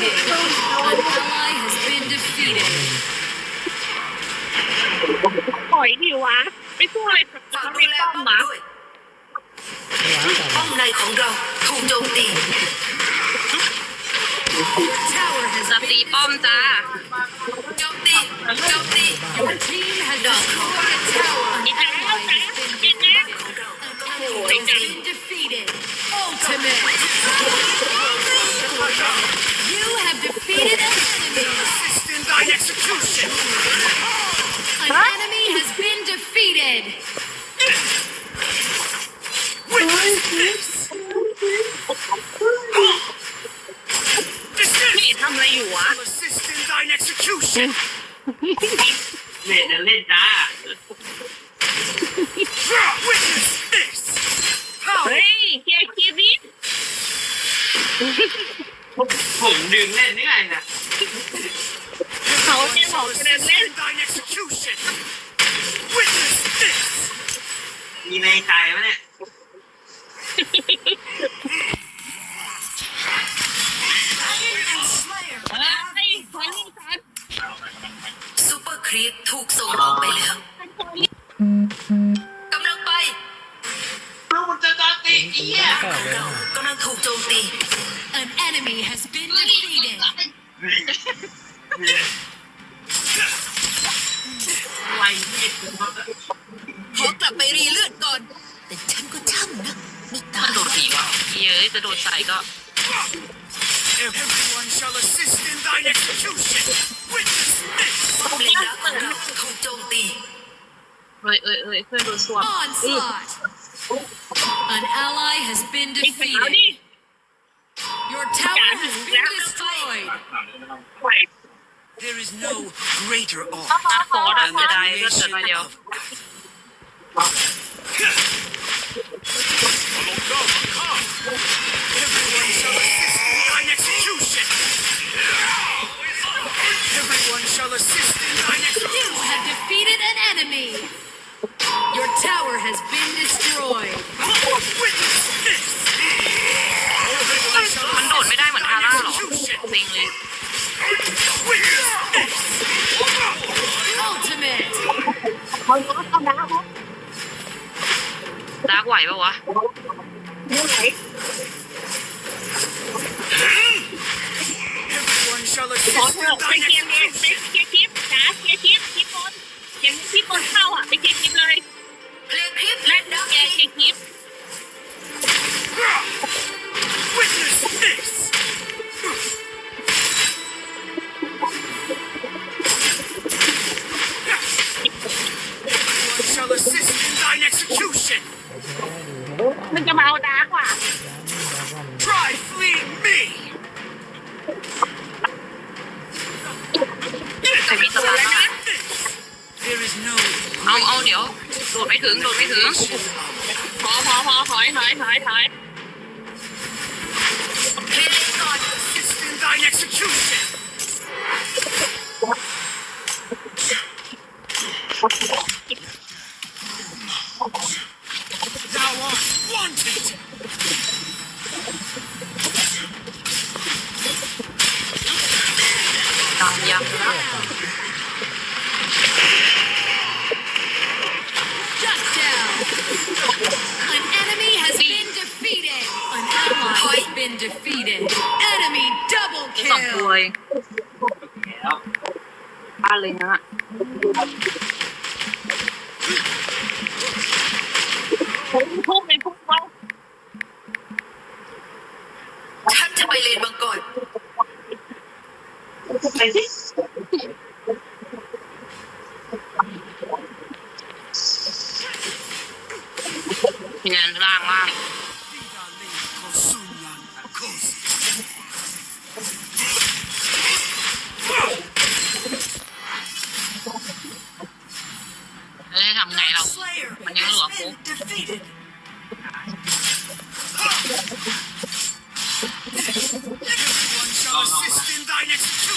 defeated. An ally has been defeated. ปล่อยดิวะไม่สู้เลยฝากเขาดูไม่แลป้อมป้อมหมาด้วยไม่ว้าก่อนป้อมในของเราถูกโจมตี Tower has จะตีป้อมจ้า โจมตีโจมตี Your team has destroyed a tower. An อีกแล้ว ally จ้า has been เจ็บแล้วของเรา An enemy has been defeated. Ultimate. You have defeated an enemy. Assist in thine execution! An enemy has been defeated. Witness this! ไม่ Desist! ทำอะไรอยู่วะ I'll assist in thine execution! เล่นเล่นจ้า Witness this! เฮ้ยเคลียร์คีบิสผมดึงเล่นนี่ไงน่ะเขาเนี่ยบอกจะเดิน Assist เล่น in thine execution! Witness this! มีในใจวะเนี่ย ครีปถูกส่งออกไปแล้วกำลังไปลูกมันจะตาติเอี้ยก่อนเลยเรานะกำลังถูกโจมตี An enemy has been defeated. ไล่เอ็ดขอกลับไปรีเลือดก่อน แต่ฉันก็ช่างนะไม่ตายโดดผีวะเย้ยจะโดดใส่ก็ Everyone shall assist in thine execution! Witness this! ป้อมเลนดักของเราถูกโจมตี เอ้ยเอ้ยเอ้ยเพื่อนโดนสวม Onslaught. An ally has been ไอ้สาวดิ defeated. Your tower has been destroyed. ปล่อย There is no greater awe ตาคอร์ดอะ than เสี the ยดายก็เกิด creation มาเดียว of Everyone shall assist in thine Everyone shall assist in thine You execution! have defeated an enemy. Your tower has been destroyed. Witness this! Everyone shall มันโดดไม่ได้เหมือนฮาร่าหรอ execution! เซ็งเลย Witness this! Ultimate. ดาร์กไหวปะวะ Everyone ไม่ถึงโดดไม่ถึงพอพอพอถอยถอยถอยถอยเพลงเลนก่อน assist in thine execution! Thou art wanted! อะไรนะพุ่งพุ่งเลยพุ่งไปฉันจะไปเลนมังกรไปสิมีงานล่างล่าง It's too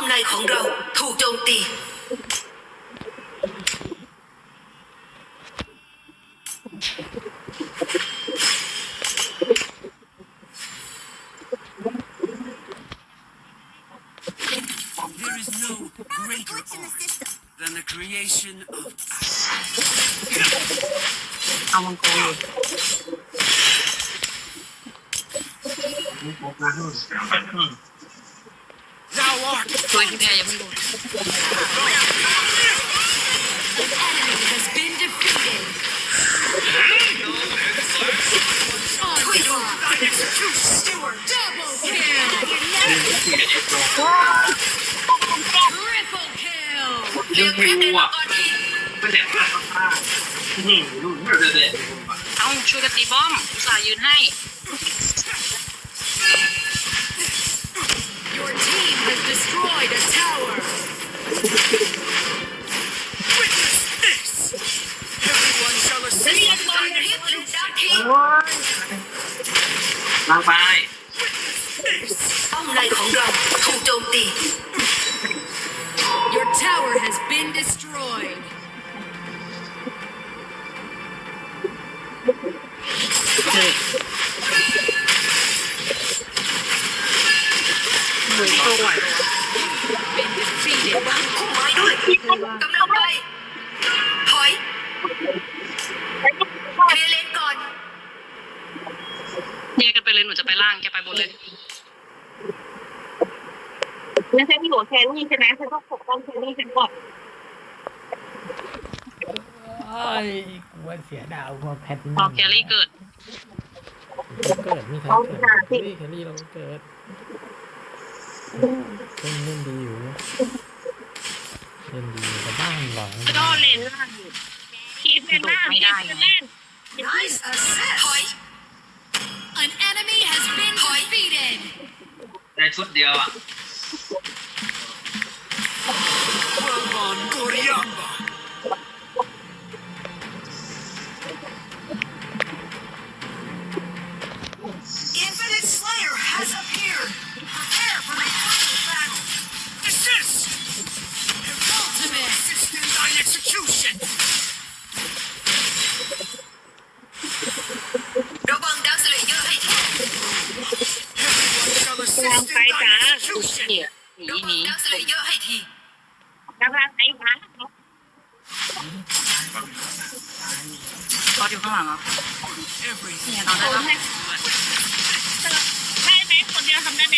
ม ในของเราถูกโจมตี Nation of Someone call you. Thou art. Enemy has been defeated. Quick, double kill. Triple kill. เรียกเรียกในมังกรที ไม่เด็ดมากมากนี่รุ่นเด็ดเด็ด เอาช่วยกันตีป้อมอุตส่าห์ยืนให้ Your team has destroyed a tower. กำลังไป ถอยเคลียร์เลนก่อน แยกกันไปเลยหนูจะไปล่างแกไปบนเลยไม่ใช่ที่หัวแคนนี่ใช่ไหมฉันต้องปกป้องแคนนี่ฉันก่อนไอ้ยกลัวเสียดาวพอแพทพอแครี่เกิด เกิดมีใครเกิดแครี่แครี่เราก็เกิดเล่นเล่นดีอยู่เล่นดี แต่านหลังก็เลนล่างคีฟเลนล่างไม่ได้ไง Nice assist An enemy has been defeated. ได้ชุดเดียวอะ Welcome, กำลังไปจ้า thine ดู execution. เหี้ยหนีหวังนีดาวสเลเยอร์ให้ทีกำลังไปจ้าก็อยู่ข้างหลังอะ Everything เนี่ยเราได้แล้วได้ไหมคนเดียวทำได้ไหม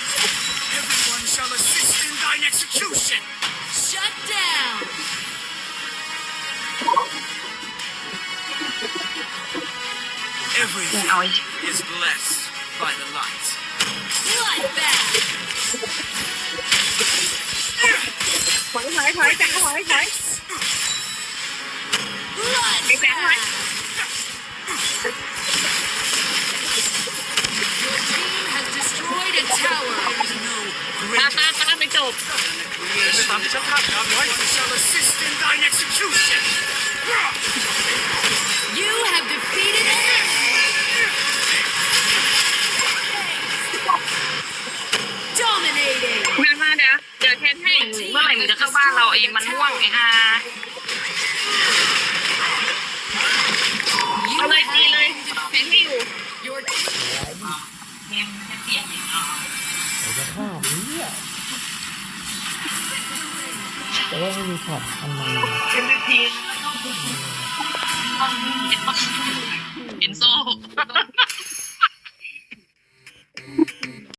Everything เอาไอ้ is blessed by the light. Bloodbath. ถอยถอยถอย อยจังถอยถอย Blood Big bang, right? Your team has destroyed a tower. There is no ตา greater ตาตาไปจบ than the creation of I shall assist in thine execution. You have defeated ยวแทนให้เมื่อไหร่มึงจะเข้าบ้านเราเองมันม่วงไอ้อา You เอาเลย have ตีเลยแทนให้อยู่ your เดี๋ยวจะฆ่าเนี่ยแต่ว่าไม่มีช็อตอันมันเห็นโซ่